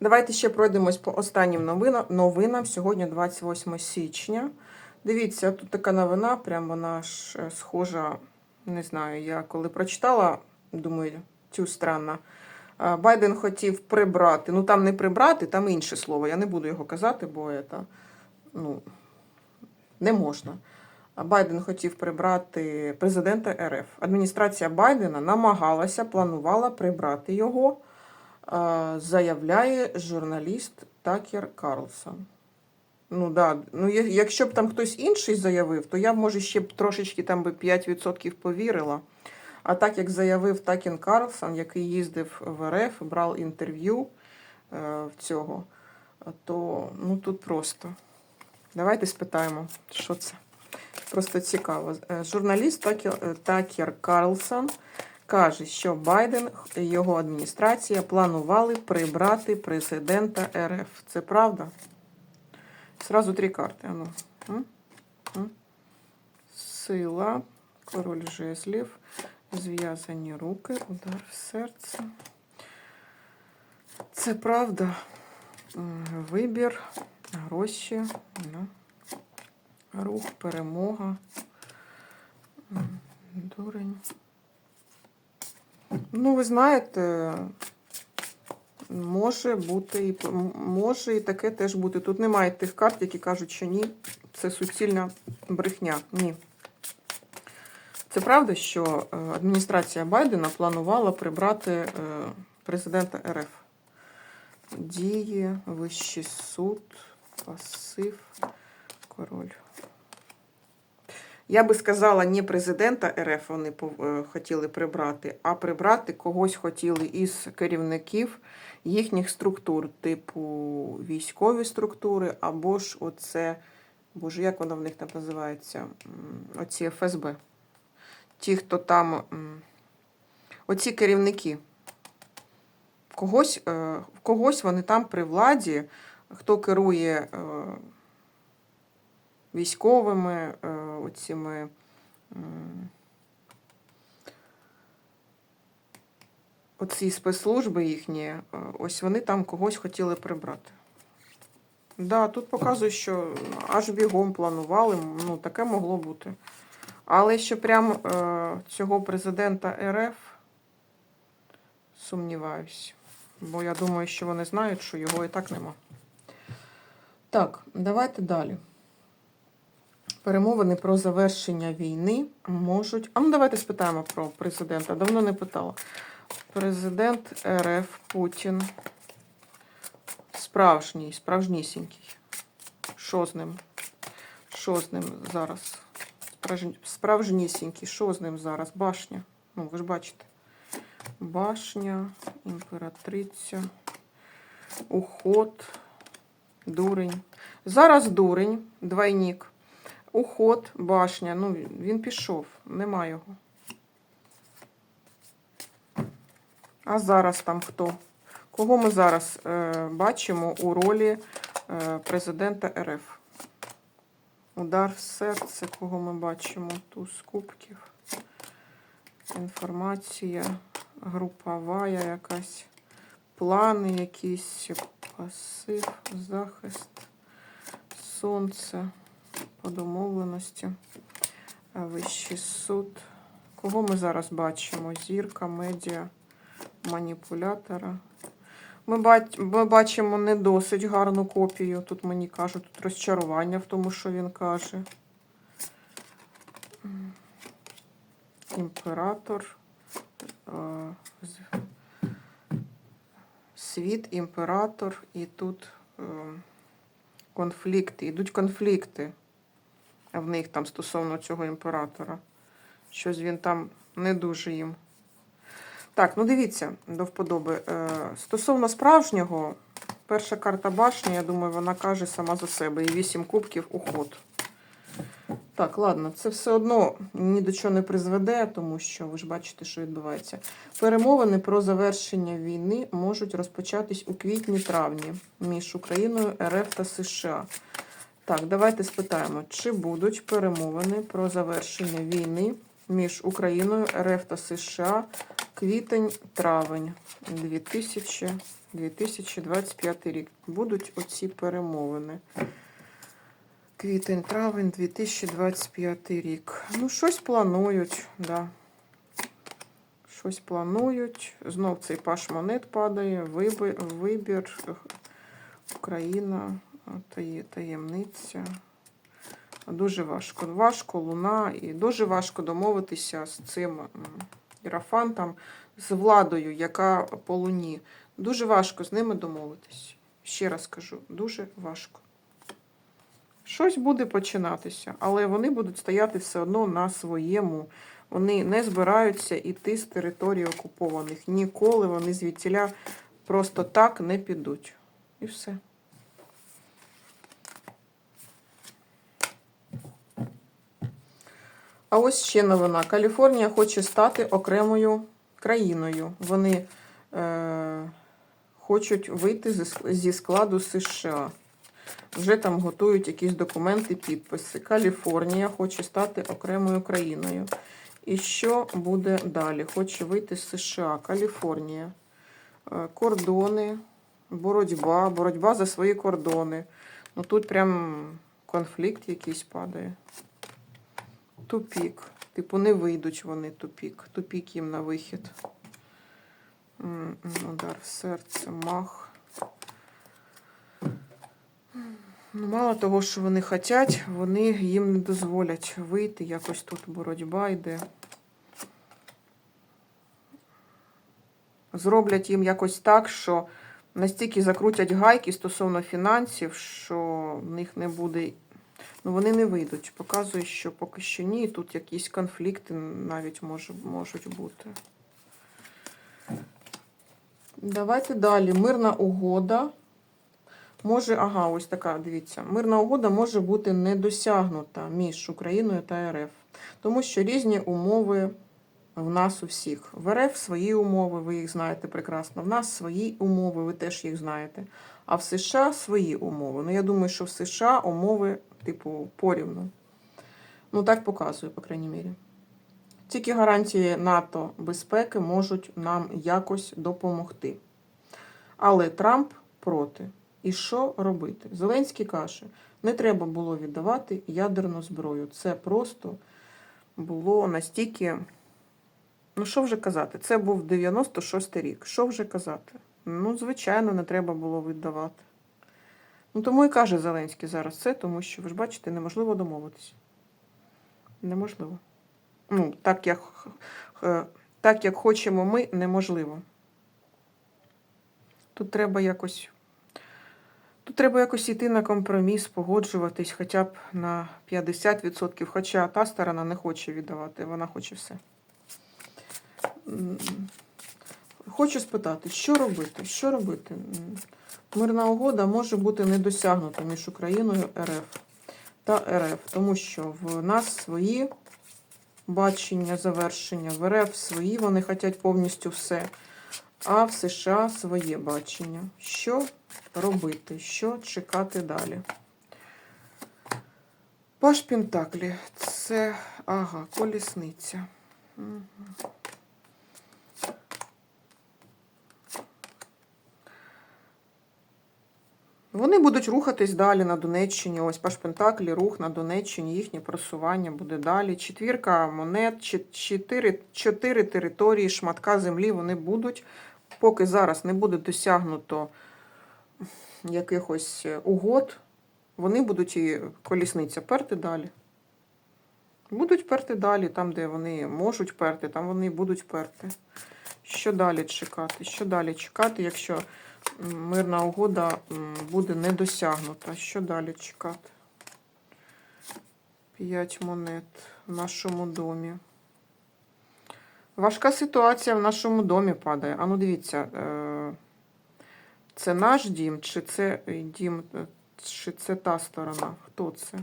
Давайте ще пройдемось по останнім новинам. новинам. Сьогодні 28 січня. Дивіться, тут така новина, прям вона ж е, схожа, не знаю, я коли прочитала, думаю, цю странно. Е, Байден хотів прибрати, ну там не прибрати, там інше слово. Я не буду його казати, бо це, ну, не можна. Байден хотів прибрати президента РФ. Адміністрація Байдена намагалася, планувала прибрати його, заявляє журналіст Такер Карлсон. Ну да, ну якщо б там хтось інший заявив, то я б, може ще б трошечки там би 5% повірила. А так як заявив Такін Карлсон, який їздив в РФ, брав інтерв'ю е, в цього, то ну тут просто. Давайте спитаємо, що це. Просто цікаво. Е, Журналіст е, Такер Карлсон каже, що Байден і його адміністрація планували прибрати президента РФ. Це правда? Сразу три карти. Ану. Сила, король жезлів, зв'язані руки, удар в серце. Це правда. Вибір, гроші, ну, рух, перемога. Дурень. Ну, ви знаєте, може бути і може і таке теж бути. Тут немає тих карт, які кажуть, що ні, це суцільна брехня. Ні. Це правда, що е, адміністрація Байдена планувала прибрати е, президента РФ. Дії, вищий суд, пасив, король. Я би сказала, не президента РФ вони е, хотіли прибрати, а прибрати когось хотіли із керівників їхніх структур, типу військові структури, або ж оце, боже, як воно в них там називається? Оці ФСБ. Ті, хто там, оці керівники. Когось, е, когось вони там при владі, хто керує е, військовими, е, оціми. Оці спецслужби їхні, е, ось вони там когось хотіли прибрати. Да, тут показує, що аж бігом планували, ну таке могло бути. Але що прям е, цього президента РФ сумніваюсь. Бо я думаю, що вони знають, що його і так нема. Так, давайте далі. Перемовини про завершення війни можуть. А ну давайте спитаємо про президента. Давно не питала. Президент РФ Путін. Справжній, справжнісінький. Що з ним? Що з ним зараз? Справжнісінький. Що з ним зараз? Башня. Ну, ви ж бачите. Башня, імператриця, уход, дурень. Зараз дурень, двойник. Уход, башня. Ну, він пішов, нема його. А зараз там хто? Кого ми зараз е, бачимо у ролі е, президента РФ? Удар в серце, кого ми бачимо? Туз кубків. Інформація групова якась. Плани якісь, пасив, захист, сонце, по домовленості, вищий суд. Кого ми зараз бачимо? Зірка, медіа, маніпулятора. Ми, бач, ми бачимо не досить гарну копію. Тут мені кажуть, тут розчарування в тому, що він каже. Імператор. Світ, імператор, і тут е, конфлікти. Йдуть конфлікти в них там стосовно цього імператора. Щось він там не дуже їм. Так, ну дивіться до вподоби. Е, Стосовно справжнього, перша карта башні, я думаю, вона каже сама за себе. І вісім кубків уход. Так, ладно, це все одно ні до чого не призведе, тому що ви ж бачите, що відбувається. Перемовини про завершення війни можуть розпочатись у квітні-травні між Україною, РФ та США. Так, давайте спитаємо, чи будуть перемовини про завершення війни між Україною, РФ та США квітень-травень 2025 рік. Будуть оці перемовини. Квітень, травень, 2025 рік. Ну, щось планують, да. Щось планують. Знов цей паш монет падає. Вибір, вибір Україна, таємниця. Дуже важко. Важко, луна, і дуже важко домовитися з цим ірафантом, з владою, яка по луні. Дуже важко з ними домовитись. Ще раз кажу, дуже важко. Щось буде починатися, але вони будуть стояти все одно на своєму. Вони не збираються йти з території окупованих. Ніколи вони звідтіля просто так не підуть. І все. А ось ще новина. Каліфорнія хоче стати окремою країною. Вони е, хочуть вийти зі складу США. Вже там готують якісь документи, підписи. Каліфорнія хоче стати окремою країною. І що буде далі? Хоче вийти з США. Каліфорнія. Е, Кордони, боротьба, боротьба за свої кордони. Ну тут прям конфлікт якийсь падає. Тупік. Типу, не вийдуть вони тупік. Тупік їм на вихід. Удар в серце, мах. Ну, мало того, що вони хочуть, вони їм не дозволять вийти. Якось тут боротьба йде. Зроблять їм якось так, що настільки закрутять гайки стосовно фінансів, що в них не буде. Ну, вони не вийдуть. Показує, що поки що ні. Тут якісь конфлікти навіть можуть бути. Давайте далі. Мирна угода. Може, ага, ось така, дивіться. Мирна угода може бути не досягнута між Україною та РФ. Тому що різні умови в нас у всіх. В РФ свої умови, ви їх знаєте прекрасно. В нас свої умови, ви теж їх знаєте. А в США свої умови. Ну, я думаю, що в США умови, типу, порівну. Ну, так показує, по крайній мірі. Тільки гарантії НАТО безпеки можуть нам якось допомогти. Але Трамп проти. І що робити? Зеленський каже, не треба було віддавати ядерну зброю. Це просто було настільки. Ну, що вже казати? Це був 96-й рік. Що вже казати? Ну, звичайно, не треба було віддавати. Ну, тому і каже Зеленський зараз це, тому що, ви ж бачите, неможливо домовитися. Неможливо. Ну, так як, е, так як хочемо ми, неможливо. Тут треба якось. Тут треба якось йти на компроміс, погоджуватись хоча б на 50%, хоча та сторона не хоче віддавати, вона хоче все. Хочу спитати, що робити? Що робити? Мирна угода може бути не досягнута між Україною РФ та РФ, тому що в нас свої бачення, завершення, в РФ свої, вони хочуть повністю все, а в США своє бачення. Що робити? Що чекати далі? Паш Пентаклі. Це, ага, колісниця. Мгм. Вони будуть рухатись далі на Донеччині. Ось Паш Пентаклі, рух на Донеччині, їхнє просування буде далі. Четвірка монет, чотири, чотири території, шматка землі вони будуть, поки зараз не буде досягнуто якихось е, угод, вони будуть і колісниця перти далі. Будуть перти далі, там, де вони можуть перти, там вони будуть перти. Що далі чекати? Що далі чекати, якщо мирна угода буде не досягнута? Що далі чекати? П'ять монет в нашому домі. Важка ситуація в нашому домі падає. А ну дивіться, е, це наш дім, чи це дім, е, чи це та сторона? Хто це?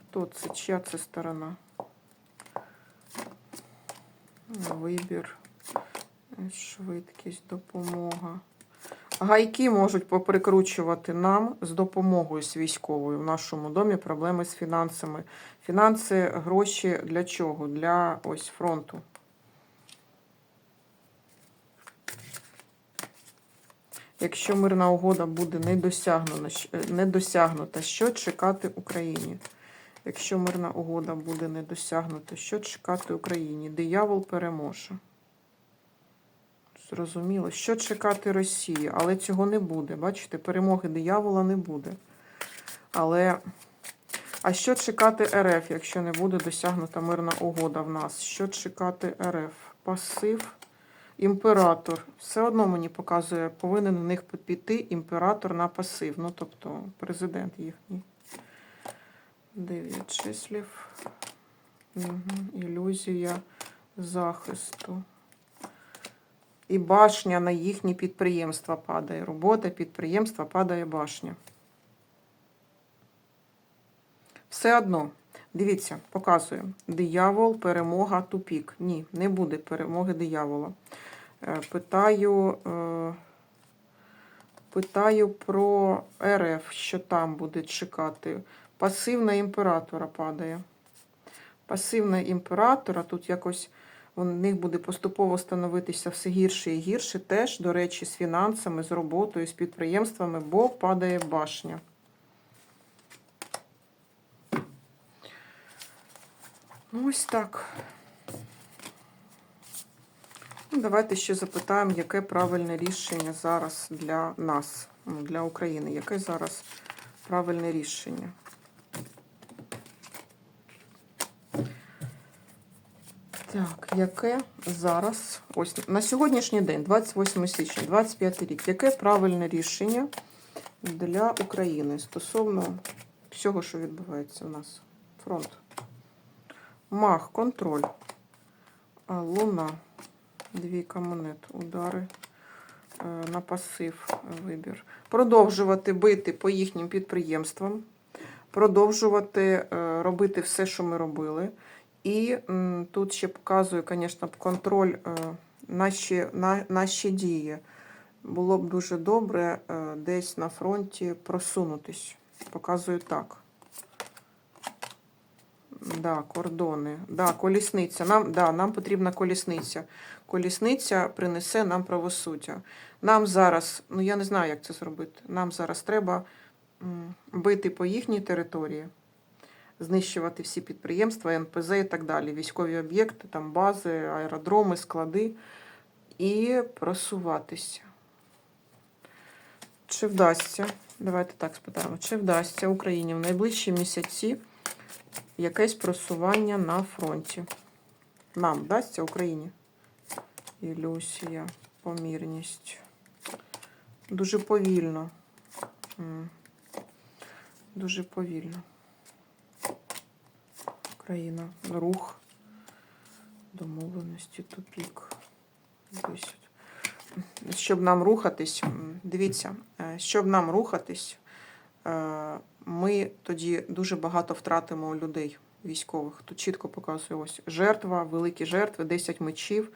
Хто це? Чия це сторона? Вибір, швидкість, допомога. Гайки можуть поприкручувати нам з допомогою з військовою в нашому домі проблеми з фінансами. Фінанси, гроші для чого? Для ось фронту. Якщо мирна угода буде не досягнена, е, досягнута, що чекати Україні? Якщо мирна угода буде не досягнута, що чекати Україні? Диявол переможе. Зрозуміло. Що чекати Росії? Але цього не буде. Бачите, перемоги диявола не буде. Але. А що чекати РФ, якщо не буде досягнута мирна угода в нас? Що чекати РФ? Пасив, імператор. Все одно мені показує, повинен у них піти імператор на пасив. Ну, тобто президент їхній. Дев'ять числів. Угу. Ілюзія захисту. І башня на їхні підприємства падає. Робота, підприємства, падає башня. Все одно. Дивіться, показую. Диявол, перемога, тупік. Ні, не буде перемоги диявола. Е, Питаю, е, питаю про РФ, що там буде чекати. Пасивна імператора падає. Пасивна імператора, тут якось у них буде поступово становитися все гірше і гірше. Теж, до речі, з фінансами, з роботою, з підприємствами, бо падає башня. Ось так. Ну, давайте ще запитаємо, яке правильне рішення зараз для нас, для України. Яке зараз правильне рішення? Так, яке зараз, ось на сьогоднішній день, 28 січня, 25 рік, яке правильне рішення для України стосовно всього, що відбувається у нас? Фронт. Мах, контроль. Луна. Двійка монет. Удари е, на пасив вибір. Продовжувати бити по їхнім підприємствам. Продовжувати е, робити все, що ми робили. І тут ще показую, звісно, контроль наші, на, наші дії. Було б дуже добре е, десь на фронті просунутись. Показую так. Да, кордони. Да, колісниця. Нам, да, нам потрібна колісниця. Колісниця принесе нам правосуддя. Нам зараз, ну я не знаю, як це зробити. Нам зараз треба бити по їхній території, знищувати всі підприємства, НПЗ і так далі, військові об'єкти, там бази, аеродроми, склади і просуватися. Чи вдасться? Давайте так спитаємо. Чи вдасться Україні в найближчі місяці якесь просування на фронті. Нам вдасться Україні. Ілюсія, помірність. Дуже повільно. Дуже повільно. Україна. Рух. Домовленості, тупік. Щоб нам рухатись, дивіться, е, щоб нам рухатись, е, ми тоді дуже багато втратимо людей військових. Тут чітко показує ось жертва, великі жертви, 10 мечів.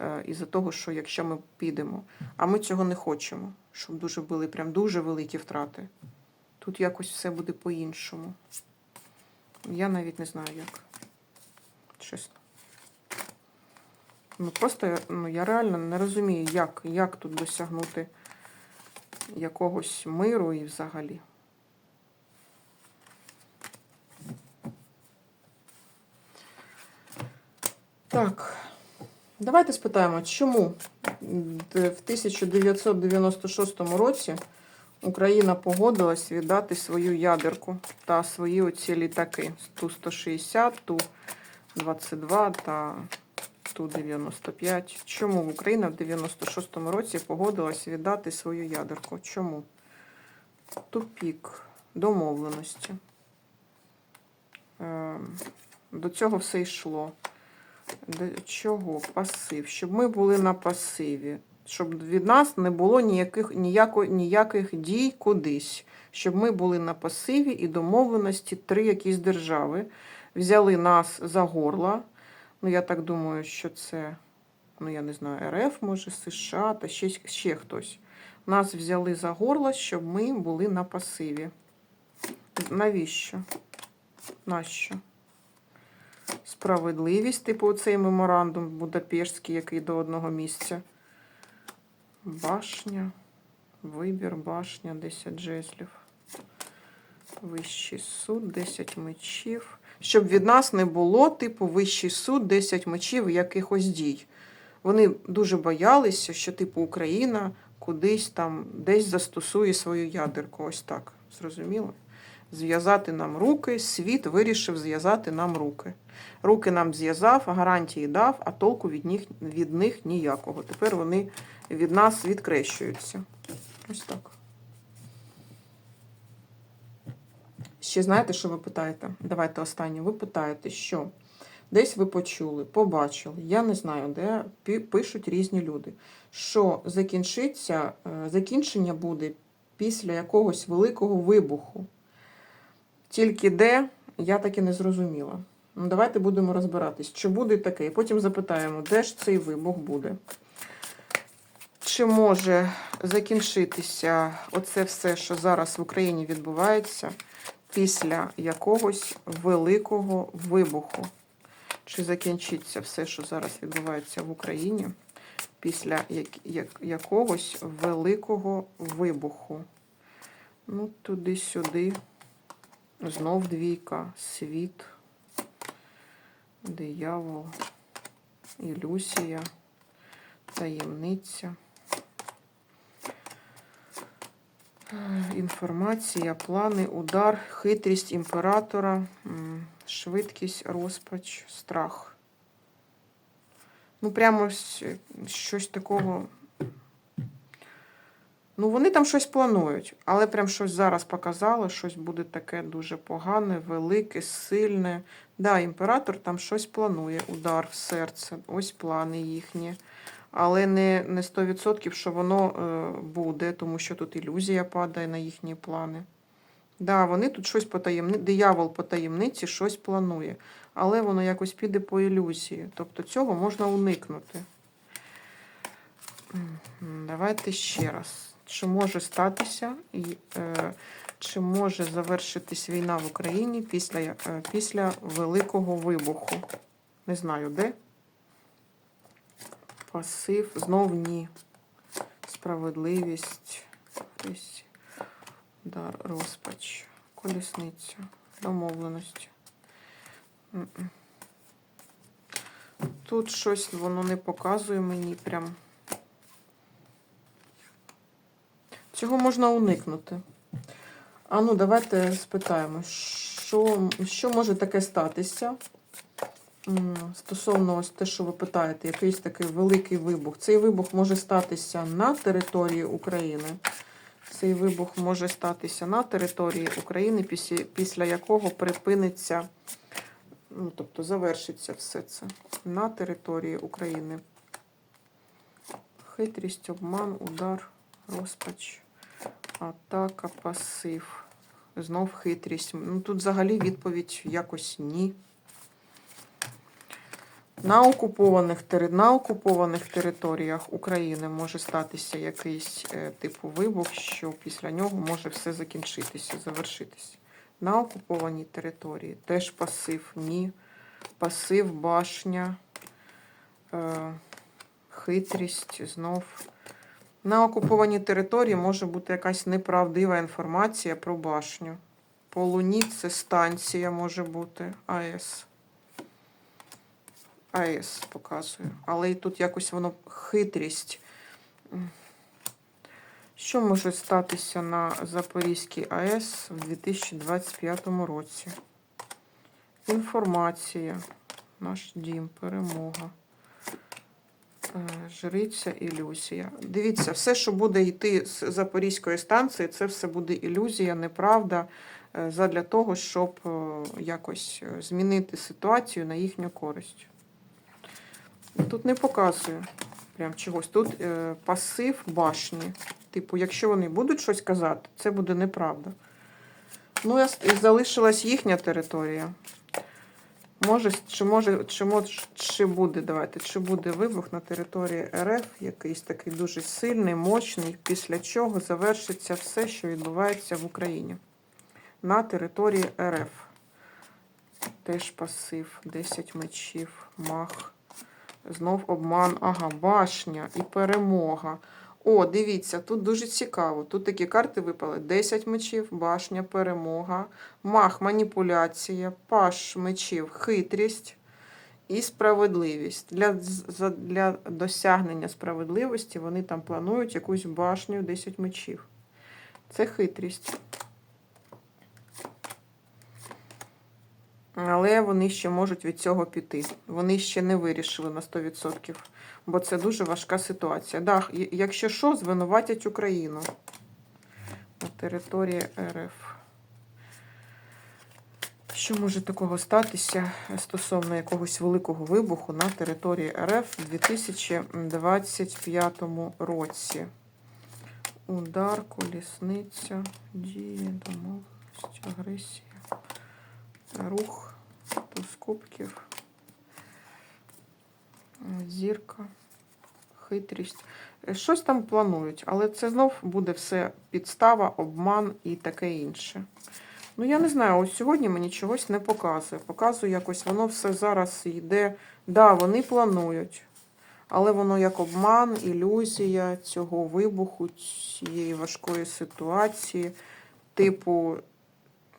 е, Із-за того, що якщо ми підемо, а ми цього не хочемо, щоб дуже були прям дуже великі втрати. Тут якось все буде по-іншому. Я навіть не знаю як. Чесно. Ну просто ну, я реально не розумію, як, як тут досягнути якогось миру і взагалі. Так, давайте спитаємо, чому в 1996 році Україна погодилась віддати свою ядерку та свої оці літаки Ту-160, Ту-22 та Ту-95. Чому Україна в 96-му році погодилась віддати свою ядерку? Чому? Тупік домовленості. Ем, До цього все йшло. До чого? Пасив. Щоб ми були на пасиві. Щоб від нас не було ніяких, ніяко, ніяких дій кудись. Щоб ми були на пасиві і домовленості три якісь держави взяли нас за горло. Ну, я так думаю, що це, ну, я не знаю, РФ, може, США та ще, ще хтось. Нас взяли за горло, щоб ми були на пасиві. Навіщо? Нащо? Справедливість, типу цей меморандум Будапештський, який до одного місця. Башня. Вибір, башня, 10 жезлів. Вищий суд, 10 мечів. Щоб від нас не було, типу, вищий суд, 10 мечів якихось дій. Вони дуже боялися, що, типу, Україна кудись там десь застосує свою ядерку. Ось так. Зрозуміло? Зв'язати нам руки, світ вирішив зв'язати нам руки. Руки нам зв'язав, гарантії дав, а толку від них, від них ніякого. Тепер вони від нас відкрещуються. Ось так. Ще знаєте, що ви питаєте? Давайте останнє. Ви питаєте, що десь ви почули, побачили, я не знаю, де пишуть різні люди, що закінчиться, е, закінчення буде після якогось великого вибуху. Тільки де, я так і не зрозуміла. Ну, давайте будемо розбиратись, чи буде таке. І потім запитаємо, де ж цей вибух буде. Чи може закінчитися оце все, що зараз в Україні відбувається, після якогось великого вибуху? Чи закінчиться все, що зараз відбувається в Україні, після як- як- якогось великого вибуху? Ну, туди-сюди. Знов двійка, світ, диявол, ілюзія, таємниця. Е, Інформація, плани, удар, хитрість імператора, швидкість, розпач, страх. Ну, прямо е, щось такого. Ну, вони там щось планують, але прям щось зараз показало, щось буде таке дуже погане, велике, сильне. Да, імператор там щось планує, удар в серце, ось плани їхні. Але не, не 100%, що воно е, буде, тому що тут ілюзія падає на їхні плани. Да, вони тут щось по таємниці, диявол по таємниці щось планує, але воно якось піде по ілюзії. Тобто цього можна уникнути. Давайте ще раз. Чи може статися, і, е, чи може завершитись війна в Україні після, е, після великого вибуху? Не знаю де. Пасив, знов ні. Справедливість, дар, розпач, колісниця, домовленості. Тут щось воно не показує мені прям. Цього можна уникнути. А ну, давайте спитаємо, що, що може таке статися стосовно ось те, що ви питаєте, якийсь такий великий вибух. Цей вибух може статися на території України. Цей вибух може статися на території України, після, якого припиниться, ну, тобто завершиться все це на території України. Хитрість, обман, удар, розпач. Атака, пасив. Знов хитрість. Ну, тут взагалі відповідь якось ні. На окупованих, на окупованих територіях України може статися якийсь е, типу вибух, що після нього може все закінчитися, завершитися. На окупованій території теж пасив, ні. Пасив, башня, е, хитрість, знов. На окупованій території може бути якась неправдива інформація про башню. По Луні це станція може бути АЕС. АЕС показує. Але і тут якось воно хитрість. Що може статися на Запорізькій АЕС в 2025 році? Інформація. Наш дім, перемога. Е, Жриця, ілюзія. Дивіться, все, що буде йти з Запорізької станції, це все буде ілюзія, неправда, е, задля того, щоб е, якось змінити ситуацію на їхню користь. Тут не показує прям чогось. Тут е, пасив башні. Типу, якщо вони будуть щось казати, це буде неправда. Ну, і залишилась їхня територія. Може, чи може, чи може, чи буде, давайте, чи буде вибух на території РФ, якийсь такий дуже сильний, мощний, після чого завершиться все, що відбувається в Україні. На території РФ. Теж пасив, 10 мечів, мах. Знов обман, ага, башня і перемога. О, дивіться, тут дуже цікаво. Тут такі карти випали: 10 мечів, башня, перемога, мах, маніпуляція, паш мечів, хитрість і справедливість. Для, для досягнення справедливості вони там планують якусь башню 10 мечів. Це хитрість. Але вони ще можуть від цього піти. Вони ще не вирішили на 100%, бо це дуже важка ситуація. Да, якщо що, звинуватять Україну на території РФ. Що може такого статися стосовно якогось великого вибуху на території РФ у 2025 році? Удар, колісниця, дії, домовленість, агресія, рух, туз кубків, зірка, хитрість. Е, Щось там планують, але це знов буде все підстава, обман і таке інше. Ну, я не знаю, ось сьогодні мені чогось не показує. Показує якось, воно все зараз йде. Да, вони планують, але воно як обман, ілюзія цього вибуху, цієї важкої ситуації. Типу,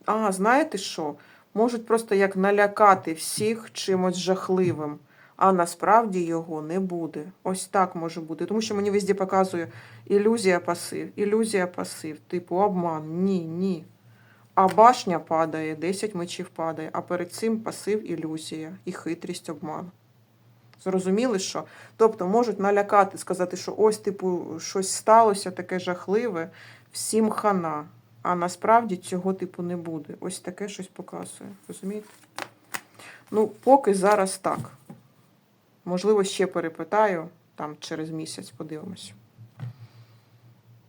а, знаєте що? Можуть просто як налякати всіх чимось жахливим, а насправді його не буде. Ось так може бути. Тому що мені везде показує ілюзія пасив, ілюзія пасив, типу обман. Ні, ні. А башня падає, 10 мечів падає, а перед цим пасив ілюзія і хитрість обман. Зрозуміли, що? Тобто можуть налякати, сказати, що ось, типу, щось сталося таке жахливе, всім хана. А насправді цього типу не буде. Ось таке щось показує. Розумієте? Ну, поки зараз так. Можливо, ще перепитаю там через місяць, подивимось.